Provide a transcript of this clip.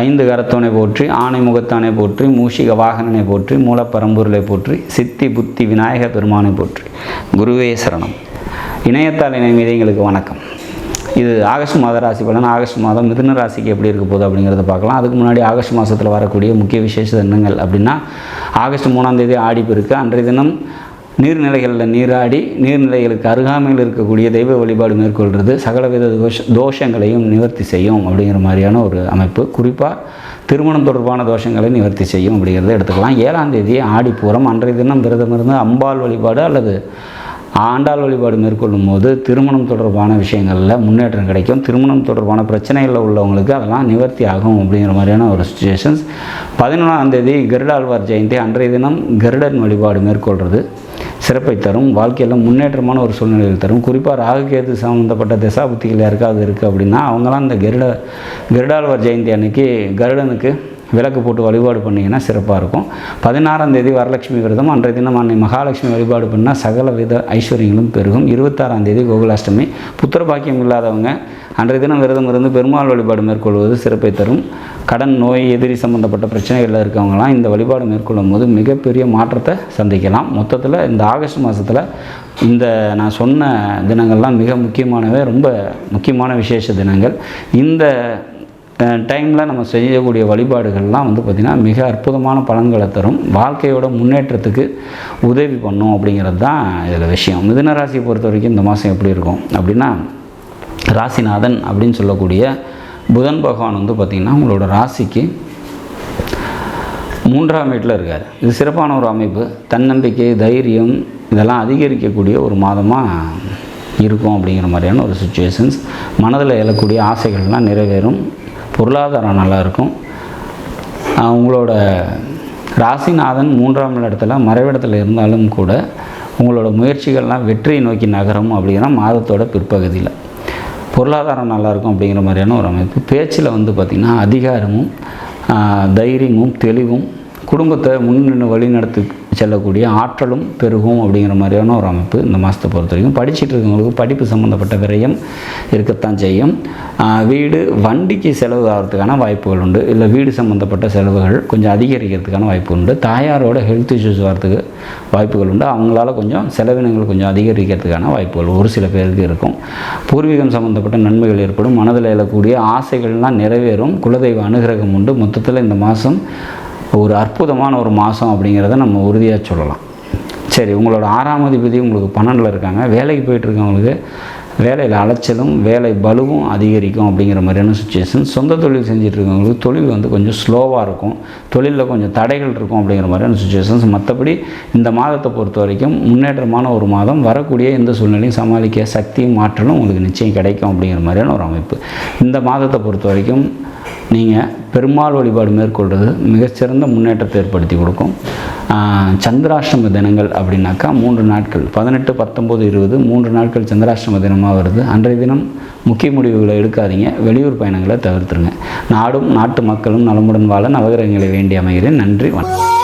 ஐந்து கரத்தோனை போற்றி ஆனை முகத்தானை போற்றி மூஷிக வாகனனை போற்றி மூலப்பரம்பொருளை போற்றி சித்தி புத்தி விநாயக பெருமானை போற்றி. குருவே சரணம். இணையத்தால் இணைமீது எங்களுக்கு வணக்கம். இது ஆகஸ்ட் மாத ராசி பலன். ஆகஸ்ட் மாதம் மிதுன ராசிக்கு எப்படி இருக்க போகுது அப்படிங்கிறத பார்க்கலாம். அதுக்கு முன்னாடி ஆகஸ்ட் மாதத்தில் வரக்கூடிய முக்கிய விசேஷ தினங்கள் அப்படின்னா ஆகஸ்ட் மூணாம் தேதி ஆடிப்பெருக்கு அன்றைய தினம் நீர்நிலைகளில் நீராடி நீர்நிலைகளுக்கு அருகாமையில் இருக்கக்கூடிய தெய்வ வழிபாடு மேற்கொள்கிறது சகலவித தோஷ தோஷங்களையும் நிவர்த்தி செய்யும் அப்படிங்கிற மாதிரியான ஒரு அமைப்பு. குறிப்பாக திருமணம் தொடர்பான தோஷங்களை நிவர்த்தி செய்யும் அப்படிங்கிறத எடுத்துக்கலாம். ஏழாம் தேதி ஆடிப்பூரம். அன்றைய தினம் விரதம் இருந்து அம்பாள் வழிபாடு அல்லது ஆண்டாள் வழிபாடு மேற்கொள்ளும் போது திருமணம் தொடர்பான விஷயங்களில் முன்னேற்றம் கிடைக்கும். திருமணம் தொடர்பான பிரச்சனைகளில் உள்ளவங்களுக்கு அதெல்லாம் நிவர்த்தி ஆகும் அப்படிங்கிற மாதிரியான ஒரு சுச்சுவேஷன்ஸ் பதினொன்றாம் தேதி கருடாழ்வார் ஜெயந்தி. அன்றைய தினம் கருடன் வழிபாடு மேற்கொள்கிறது சிறப்பை தரும் வாழ்க்கையில் முன்னேற்றமான ஒரு சூழ்நிலையில் தரும். குறிப்பாக ராகுகேது சம்மந்தப்பட்ட திசாபுத்திகள் யாருக்காவது இருக்குது அப்படின்னா அவங்களாம் இந்த கருட கருடாழ்வர் ஜெயந்தி அன்னைக்கு கருடனுக்கு விளக்கு போட்டு வழிபாடு பண்ணிங்கன்னா சிறப்பாக இருக்கும். பதினாறாம் தேதி வரலட்சுமி விரதம் அன்றைய தினம் அன்னை மகாலட்சுமி வழிபாடு பண்ணால் சகல வித ஐஸ்வர்யங்களும் பெருகும். இருபத்தாறாம் தேதி கோகுலாஷ்டமி. புத்திர பாக்கியம் இல்லாதவங்க அன்றைய தினம் விரதம் இருந்து பெருமாள் வழிபாடு மேற்கொள்வது சிறப்பை தரும். கடன் நோய் எதிரி சம்பந்தப்பட்ட பிரச்சனைகளில் இருக்கவங்களாம் இந்த வழிபாடு மேற்கொள்ளும் போது மிகப்பெரிய மாற்றத்தை சந்திக்கலாம். மொத்தத்தில் இந்த ஆகஸ்ட் மாதத்தில் இந்த நான் சொன்ன தினங்கள்லாம் மிக முக்கியமானவை ரொம்ப முக்கியமான விசேஷ தினங்கள். இந்த டைமில் நம்ம செய்யக்கூடிய வழிபாடுகள்லாம் வந்து பார்த்திங்கன்னா மிக அற்புதமான பலன்களை தரும். வாழ்க்கையோட முன்னேற்றத்துக்கு உதவி பண்ணும் அப்படிங்கிறது தான் இதில் விஷயம். மிதுனராசியை பொறுத்த வரைக்கும் இந்த மாதம் எப்படி இருக்கும் அப்படின்னா ராசிநாதன் அப்படின்னு சொல்லக்கூடிய புதன் பகவான் வந்து பார்த்திங்கன்னா உங்களோட ராசிக்கு மூன்றாம் வீட்டில் இருக்கார். இது சிறப்பான ஒரு அமைப்பு. தன்னம்பிக்கை தைரியம் இதெல்லாம் அதிகரிக்கக்கூடிய ஒரு மாதமாக இருக்கும் அப்படிங்கிற மாதிரியான ஒரு சுச்சுவேஷன்ஸ் மனதில் எழக்கூடிய ஆசைகள்லாம் நிறைவேறும். பொருளாதாரம் நல்லாயிருக்கும் உங்களோட ராசிநாதன் மூன்றாம் இடத்துல மறைவிடத்தில் இருந்தாலும் கூட உங்களோட முயற்சிகள்லாம் வெற்றியை நோக்கி நகரும் அப்படிங்கிற மாதத்தோட பிற்பகுதியில். பொருளாதாரம் நல்லாயிருக்கும் அப்படிங்கிற மாதிரியான ஒரு அமைப்பு. பேச்சில் வந்து பார்த்திங்கன்னா அதிகாரமும் தைரியமும் தெளிவும் குடும்பத்தை முன்னின்று வழிநடத்தி செல்லக்கூடிய ஆற்றலும் பெருகும் அப்படிங்கிற மாதிரியான ஒரு அமைப்பு இந்த மாதத்தை பொறுத்த வரைக்கும். படிச்சுட்டு இருக்கவங்களுக்கு படிப்பு சம்மந்தப்பட்ட விரயம் இருக்கத்தான் செய்யும். வீடு வண்டிக்கு செலவு ஆகிறதுக்கான வாய்ப்புகள் உண்டு. இல்லை வீடு சம்மந்தப்பட்ட செலவுகள் கொஞ்சம் அதிகரிக்கிறதுக்கான வாய்ப்பு உண்டு. தாயாரோட ஹெல்த் இஷ்யூஸ் வரதுக்கு வாய்ப்புகள் உண்டு. அவங்களால கொஞ்சம் செலவினங்கள் கொஞ்சம் அதிகரிக்கிறதுக்கான வாய்ப்புகள் ஒரு சில பேருக்கு இருக்கும். பூர்வீகம் சம்மந்தப்பட்ட நன்மைகள் ஏற்படும். மனதில் எழக்கூடிய ஆசைகள்லாம் நிறைவேறும். குலதெய்வ அனுகிரகம் உண்டு. மொத்தத்தில் இந்த மாதம் ஒரு அற்புதமான ஒரு மாதம் அப்படிங்கிறத நம்ம உறுதியாக சொல்லலாம். சரி உங்களோட ஆறாம் அதிபதி உங்களுக்கு பன்னெண்டில் இருக்காங்க. வேலைக்கு போயிட்டுருக்கவங்களுக்கு வேலையில் அலைச்சலும் வேலை பலுவும் அதிகரிக்கும் அப்படிங்கிற மாதிரியான சுச்சுவேஷன் சொந்த தொழில் செஞ்சிட்ருக்கவங்களுக்கு தொழில் வந்து கொஞ்சம் ஸ்லோவாக இருக்கும். தொழிலில் கொஞ்சம் தடைகள் இருக்கும் அப்படிங்கிற மாதிரியான சுச்சுவேஷன்ஸ் மற்றபடி இந்த மாதத்தை பொறுத்த வரைக்கும் முன்னேற்றமான ஒரு மாதம். வரக்கூடிய எந்த சூழ்நிலையும் சமாளிக்க சக்தியும் ஆற்றலும் உங்களுக்கு நிச்சயம் கிடைக்கும் அப்படிங்கிற மாதிரியான ஒரு அமைப்பு. இந்த மாதத்தை பொறுத்த வரைக்கும் நீங்கள் பெருமாள் வழிபாடு மேற்கொள்வது மிகச்சிறந்த முன்னேற்றத்தை ஏற்படுத்தி கொடுக்கும். சந்திராஷ்டம தினங்கள் அப்படின்னாக்கா மூன்று நாட்கள். பதினெட்டு பத்தொம்போது இருபது மூன்று நாட்கள் சந்திராஷ்டம தினம் தினமாக வருது. அன்றைய தினம் முக்கிய முடிவுகளை எடுக்காதீங்க. வெளியூர் பயணங்களை தவிர்த்துருங்க. நாடும் நாட்டு மக்களும் நலமுடன் வாழ நவகிரகங்களை வேண்டி அமைகிறேன். நன்றி வணக்கம்.